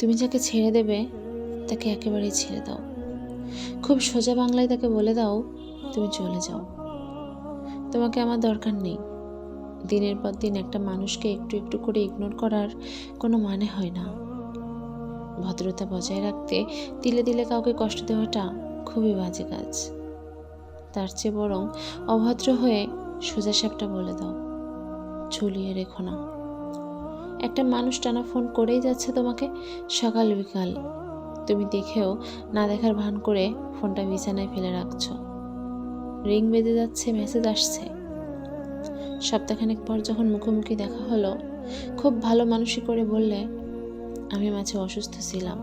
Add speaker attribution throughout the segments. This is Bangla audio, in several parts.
Speaker 1: তুমি যাকে ছেড়ে দেবে, তাকে একেবারেই ছেড়ে দাও। খুব সোজা বাংলায় তাকে বলে দাও, তুমি চলে যাও। তোমাকে আমার দরকার নেই। দিনের পর দিন একটা মানুষকে একটু একটু করে ইগনোর করার কোনো মানে হয় না। ভদ্রতা বজায় রাখতে তিলে তিলে কাউকে কষ্ট দেওয়াটা খুবই বাজে কাজ। তার চেয়ে বরং অভদ্র হয়ে সোজা সাপটা বলে দাও। ঝুলিয়ে রেখো না। একটা মানুষ টানা ফোন করেই যাচ্ছে তোমাকে সকাল বিকাল। তুমি দেখেও না দেখার ভান করে ফোনটা বিছানায় ফেলে রাখছো। রিং বেঁধে যাচ্ছে, মেসেজ আসছে। সপ্তাহখানেক পর যখন মুখোমুখি দেখা হলো, খুব ভালো মানুষই করে বললে, আমি মাঝে অসুস্থ ছিলাম,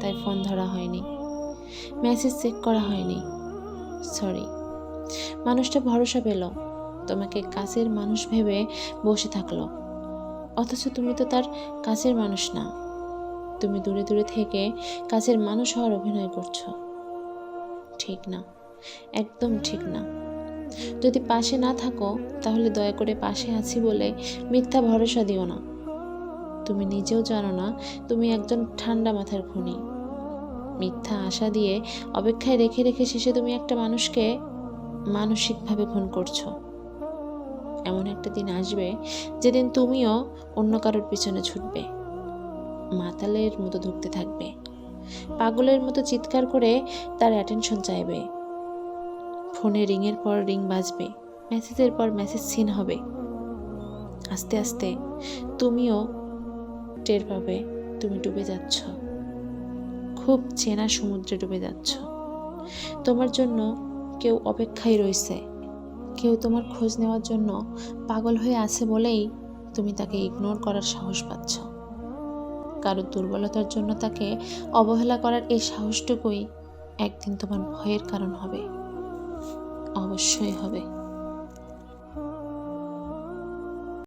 Speaker 1: তাই ফোন ধরা হয়নি। মেসেজ চেক করা হয়নি। সরি। মানুষটা ভরসা পেল। তোমাকে কাছের মানুষ ভেবে বসে থাকল। অথচ তুমি তো তার কাছের মানুষ না। তুমি দূরে দূরে থেকে কাছের মানুষ হওয়ার অভিনয় করছ। ঠিক না, একদম ঠিক না। যদি পাশে না থাকো, তাহলে দয়া করে পাশে আছি বলে মিথ্যা ভরসা দিও না। তুমি নিজেও জানো না, তুমি একজন ঠান্ডা মাথার খুনি। মিথ্যা আশা দিয়ে অপেক্ষায় রেখে রেখে শেষে তুমি একটা মানুষকে মানসিকভাবে খুন করছ। এমন একটা দিন আসবে যেদিন তুমিও অন্য কারোর পিছনে ছুটবে। মাতালের মতো ধুকতে থাকবে। পাগলের মতো চিৎকার করে তার অ্যাটেনশন চাইবে। ফোনে রিংয়ের পর রিং বাজবে। মেসেজের পর মেসেজ সিন হবে। আস্তে আস্তে তুমিও টের পাবে তুমি ডুবে যাচ্ছ। খুব চেনা সমুদ্রে ডুবে যাচ্ছ। তোমার জন্য কেউ অপেক্ষায় রয়েছে। কেউ তোমার খোঁজ নেওয়ার জন্য পাগল হয়ে আছে বলেই তুমি তাকে ইগনোর করার সাহস পাচ্ছ। কারও দুর্বলতার জন্য তাকে অবহেলা করার এই সাহসটুকুই একদিন তোমার ভয়ের কারণ হবে। অবশ্যই হবে।